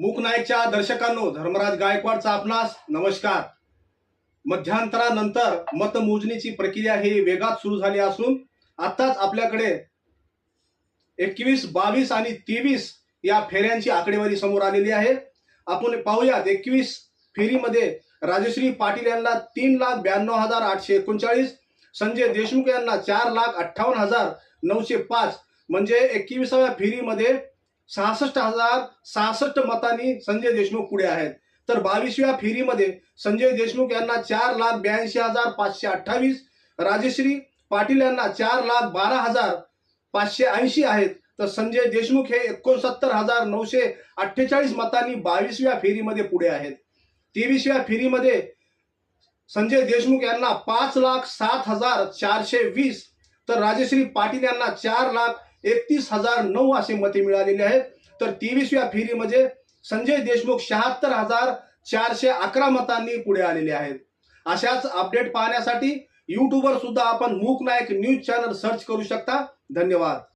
मूक नाईकच्या दर्शकांनो धर्मराज गायकवाडचा आपणास नमस्कार. मध्यांतरानंतर मतमोजणीची प्रक्रिया ही वेगात सुरू झाली असून आताच आपल्याकडे एकवीस बावीस आणि तेवीस या फेऱ्यांची आकडेवारी समोर आलेली आहे. आपण पाहूयात एकवीस फेरीमध्ये राजश्री पाटील यांना तीन लाख ब्याण्णव हजार आठशे एकोणचाळीस संजय देशमुख यांना चार लाख अठ्ठावन्न हजार नऊशे पाच. म्हणजे एकविसाव्या फेरीमध्ये सहासष्ट हजार सहासष्ट मतांनी संजय देशमुख पुढे आहेत. तर बावीसव्या फेरीमध्ये संजय देशमुख यांना चार लाख ब्याऐंशी हजार पाचशे अठ्ठावीस राजश्री पाटील यांना चार लाख बारा हजार पाचशे ऐंशी आहेत. तर संजय देशमुख हे एकोणसत्तर हजार नऊशे अठ्ठेचाळीस मतांनी बावीसव्या फेरीमध्ये पुढे आहेत. तेवीसव्या फेरीमध्ये संजय देशमुख यांना पाच लाख सात हजार चारशे वीस तर राजश्री पाटील यांना चार लाख एकतीस हजार नऊ असे मते मिळालेले आहेत. तर तेवीसव्या फेरीमध्ये म्हणजे संजय देशमुख शहात्तर हजार चारशे अकरा मतांनी पुढे आलेले आहेत. अशाच अपडेट पाहण्यासाठी युट्यूबवर सुद्धा आपण मूक नायक न्यूज चॅनल सर्च करू शकता. धन्यवाद.